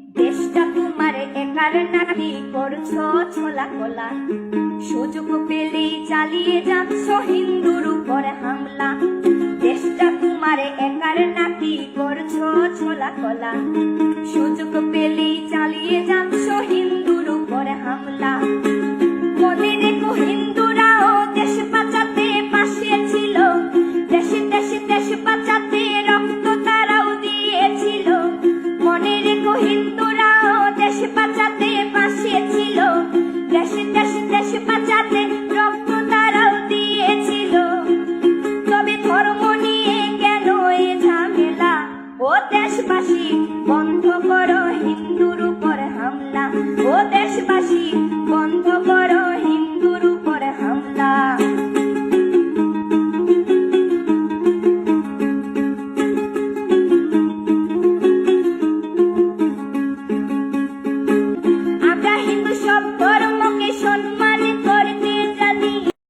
দেশটা তোমার একার নাকি করছ ছোলা কোলা। সুযোগ পেলেই চালিয়ে যাচ্ছ হিন্দুর উপরে হামলা। দেশটা তোমার একার নাকি করছ ছোলা কোলা। সুযোগ পেলেই চালিয়ে যাচ্ছ হিন্দুর উপরে হামলা। মনে রেখো হিন্দুরাও দেশ বাঁচাতে পাশে ছিল। দেশে দেশে, দেশ বাঁচাতে পাশি বন্ধ করে।